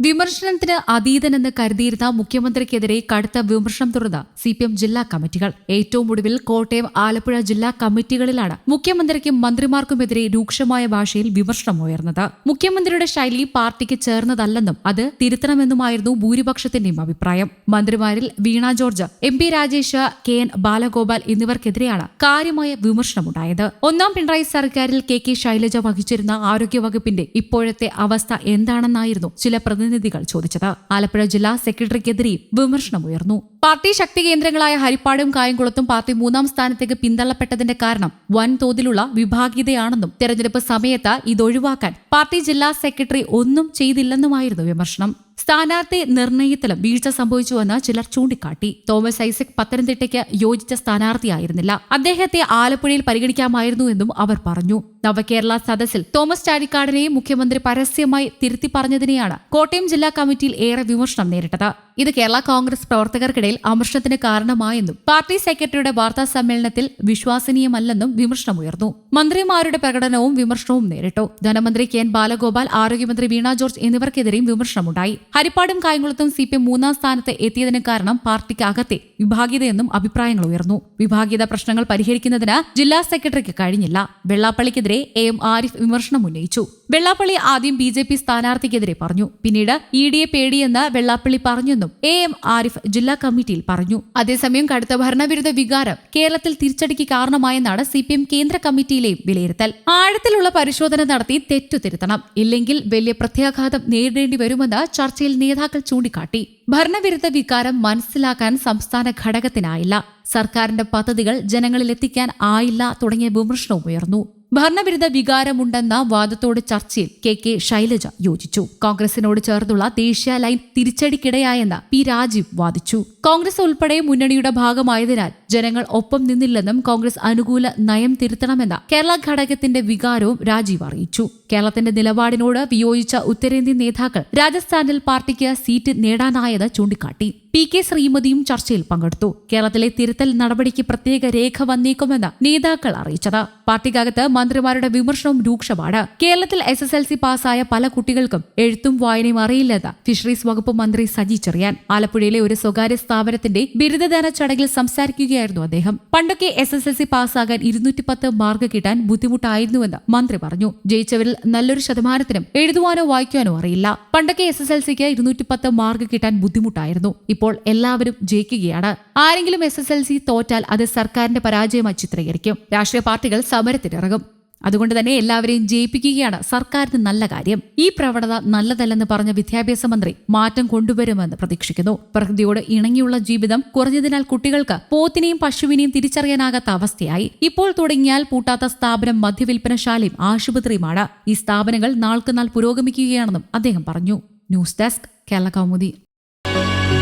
വിമർശനത്തിന് അതീതനെന്ന് കരുതിയിരുന്ന മുഖ്യമന്ത്രിക്കെതിരെ കടുത്ത വിമർശനം തുടർന്ന് സി പി എം ജില്ലാ കമ്മിറ്റികൾ. ഏറ്റവും ഒടുവിൽ കോട്ടയം ആലപ്പുഴ ജില്ലാ കമ്മിറ്റികളിലാണ് മുഖ്യമന്ത്രിക്കും മന്ത്രിമാർക്കുമെതിരെ രൂക്ഷമായ ഭാഷയിൽ വിമർശനം ഉയർന്നത്. മുഖ്യമന്ത്രിയുടെ ശൈലി പാർട്ടിക്ക് ചേർന്നതല്ലെന്നും അത് തിരുത്തണമെന്നുമായിരുന്നു ഭൂരിപക്ഷത്തിന്റെയും അഭിപ്രായം. മന്ത്രിമാരിൽ Veena George M P Rajesh K N Balagopal എന്നിവർക്കെതിരെയാണ് കാര്യമായ വിമർശനമുണ്ടായത്. ഒന്നാം പിണറായി സർക്കാരിൽ കെ കെ ശൈലജ വഹിച്ചിരുന്ന ആരോഗ്യവകുപ്പിന്റെ ഇപ്പോഴത്തെ അവസ്ഥ എന്താണെന്നായിരുന്നു ചില പ്രതിനിധികൾ ചോദിച്ചത്. ആലപ്പുഴ ജില്ലാ സെക്രട്ടറിക്കെതിരെയും വിമർശനമുയർന്നു. പാർട്ടി ശക്തി കേന്ദ്രങ്ങളായ ഹരിപ്പാടും കായംകുളത്തും പാർട്ടി മൂന്നാം സ്ഥാനത്തേക്ക് പിന്തള്ളപ്പെട്ടതിന്റെ കാരണം വൻതോതിലുള്ള വിഭാഗീയതയാണെന്നും തെരഞ്ഞെടുപ്പ് സമയത്ത് ഇതൊഴിവാക്കാൻ പാർട്ടി ജില്ലാ സെക്രട്ടറി ഒന്നും ചെയ്തില്ലെന്നുമായിരുന്നു വിമർശനം. സ്ഥാനാർത്ഥി നിർണയത്തിലും വീഴ്ച സംഭവിച്ചുവെന്ന് ചിലർ ചൂണ്ടിക്കാട്ടി. തോമസ് ഐസക് പത്തനംതിട്ടയ്ക്ക് യോജിച്ച സ്ഥാനാർത്ഥിയായിരുന്നില്ല. അദ്ദേഹത്തെ ആലപ്പുഴയിൽ പരിഗണിക്കാമായിരുന്നു എന്നും അവർ പറഞ്ഞു. നവകേരള സദസ്സിൽ തോമസ് ചാഴിക്കാടിനെയും മുഖ്യമന്ത്രി പരസ്യമായി തിരുത്തി പറഞ്ഞതിനെയാണ് കോട്ടയം ജില്ലാ കമ്മിറ്റിയിൽ ഏറെ വിമർശനം നേരിട്ടത്. ഇത് കേരള കോൺഗ്രസ് പ്രവർത്തകർക്കിടയിൽ അമർഷത്തിന് കാരണമായെന്നും പാർട്ടി സെക്രട്ടറിയുടെ വാർത്താ സമ്മേളനത്തിൽ വിശ്വസനീയമല്ലെന്നും വിമർശനമുയർന്നു. മന്ത്രിമാരുടെ പ്രകടനവും വിമർശനവും നേരിട്ടു. ധനമന്ത്രി കെ എൻ ബാലഗോപാൽ ആരോഗ്യമന്ത്രി വീണ ജോർജ് എന്നിവർക്കെതിരെയും വിമർശനമുണ്ടായി. ഹരിപ്പാടും കായംകുളത്തും സി പി എം മൂന്നാം സ്ഥാനത്ത് എത്തിയതിന് കാരണം പാർട്ടിക്ക് അകത്തെ വിഭാഗീയതയെന്നും അഭിപ്രായങ്ങൾ ഉയർന്നു. വിഭാഗീയത പ്രശ്നങ്ങൾ പരിഹരിക്കുന്നതിന് ജില്ലാ സെക്രട്ടറിക്ക് കഴിഞ്ഞില്ല. വെള്ളാപ്പള്ളിക്കെതിരെ എ എം ആരിഫ് വിമർശനം ഉന്നയിച്ചു. വെള്ളാപ്പള്ളി ആദ്യം ബി ജെ പി സ്ഥാനാർത്ഥിക്കെതിരെ പറഞ്ഞു. പിന്നീട് ഇ ഡിയെ പേടിയെന്ന് വെള്ളാപ്പള്ളി പറഞ്ഞെന്നും എ എം ആരിഫ് ജില്ലാ കമ്മിറ്റിയിൽ പറഞ്ഞു. അതേസമയം കടുത്ത ഭരണവിരുദ്ധ വികാരം കേരളത്തിൽ തിരിച്ചടിക്ക് കാരണമായെന്നാണ് സി പി എം കേന്ദ്ര കമ്മിറ്റിയിലെയും വിലയിരുത്തൽ. ആഴത്തിലുള്ള പരിശോധന നടത്തി തെറ്റു തിരുത്തണം ഇല്ലെങ്കിൽ വലിയ പ്രത്യാഘാതം നേരിടേണ്ടി വരുമെന്ന് ചർച്ചയിൽ നേതാക്കൾ ചൂണ്ടിക്കാട്ടി. ഭരണവിരുദ്ധ വികാരം മനസ്സിലാക്കാൻ സംസ്ഥാന ഘടകത്തിനായില്ല. സർക്കാരിന്റെ പദ്ധതികൾ ജനങ്ങളിൽ എത്തിക്കാൻ ആയില്ല തുടങ്ങിയ വിമർശനവും ഉയർന്നു. ഭരണവിരുദ്ധ വികാരമുണ്ടെന്ന വാദത്തോട് ചർച്ചയിൽ കെ കെ ശൈലജ യോജിച്ചു. കോൺഗ്രസിനോട് ചേർന്നുള്ള ദേശീയ ലൈൻ തിരിച്ചടിക്കിടയായെന്ന് പി രാജീവ് വാദിച്ചു. കോൺഗ്രസ് ഉൾപ്പെടെ മുന്നണിയുടെ ഭാഗമായതിനാൽ ജനങ്ങൾ ഒപ്പം നിന്നില്ലെന്നും കോൺഗ്രസ് അനുകൂല നയം തിരുത്തണമെന്ന കേരള ഘടകത്തിന്റെ വികാരവും രാജീവ് അറിയിച്ചു. കേരളത്തിന്റെ നിലപാടിനോട് വിയോജിച്ച ഉത്തരേന്ത്യൻ നേതാക്കൾ രാജസ്ഥാനിൽ പാർട്ടിക്ക് സീറ്റ് നേടാനായത് ചൂണ്ടിക്കാട്ടി. പി കെ ശ്രീമതിയും ചർച്ചയിൽ പങ്കെടുത്തു. കേരളത്തിലെ തിരുത്തൽ നടപടിക്ക് പ്രത്യേക രേഖ വന്നേക്കുമെന്ന് നേതാക്കൾ അറിയിച്ചത്. പാർട്ടിക്കകത്ത് മന്ത്രിമാരുടെ വിമർശനവും രൂക്ഷമാണ്. കേരളത്തിൽ എസ് എസ് എൽ സി പാസ്സായ പല കുട്ടികൾക്കും എഴുത്തും വായനയും അറിയില്ലെന്ന് ഫിഷറീസ് വകുപ്പ് മന്ത്രി സജി ചെറിയാൻ. ആലപ്പുഴയിലെ ഒരു സ്വകാര്യ സ്ഥാപനത്തിന്റെ ബിരുദദാന ചടങ്ങിൽ സംസാരിക്കുകയായിരുന്നു അദ്ദേഹം. പണ്ടൊക്കെ എസ് എസ് എൽ സി പാസ്സാകാൻ ഇരുന്നൂറ്റി പത്ത് മാർക്ക് കിട്ടാൻ ബുദ്ധിമുട്ടായിരുന്നുവെന്ന് മന്ത്രി പറഞ്ഞു. ജയിച്ചവരിൽ നല്ലൊരു ശതമാനത്തിനും എഴുതുവാനോ വായിക്കാനോ അറിയില്ല. പണ്ടൊക്കെ എസ് എസ് എൽ സിക്ക് ഇരുന്നൂറ്റി പത്ത് മാർക്ക് കിട്ടാൻ ബുദ്ധിമുട്ടായിരുന്നു. ഇപ്പോൾ എല്ലാവരും ജയിക്കുകയാണ്. ആരെങ്കിലും എസ് എസ് എൽ സി തോറ്റാൽ അത് സർക്കാരിന്റെ പരാജയമായി ചിത്രീകരിക്കും. രാഷ്ട്രീയ പാർട്ടികൾ സമരത്തിനിറങ്ങും. അതുകൊണ്ട് തന്നെ എല്ലാവരെയും ജയിപ്പിക്കുകയാണ് സർക്കാരിന് നല്ല കാര്യം. ഈ പ്രവണത നല്ലതല്ലെന്ന് പറഞ്ഞ വിദ്യാഭ്യാസ മന്ത്രി മാറ്റം കൊണ്ടുവരുമെന്ന് പ്രതീക്ഷിക്കുന്നു. പ്രകൃതിയോട് ഇണങ്ങിയുള്ള ജീവിതം കുറഞ്ഞതിനാൽ കുട്ടികൾക്ക് പോത്തിനെയും പശുവിനെയും തിരിച്ചറിയാനാകാത്ത അവസ്ഥയായി. ഇപ്പോൾ തുടങ്ങിയാൽ പൂട്ടാത്ത സ്ഥാപനം മദ്യവിൽപ്പനശാലയും ആശുപത്രിയുമാണ്. ഈ സ്ഥാപനങ്ങൾ നാൾക്കുനാൾ പുരോഗമിക്കുകയാണെന്നും അദ്ദേഹം പറഞ്ഞു. News desk Kerala Kaumudi.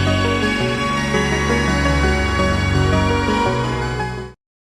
thank you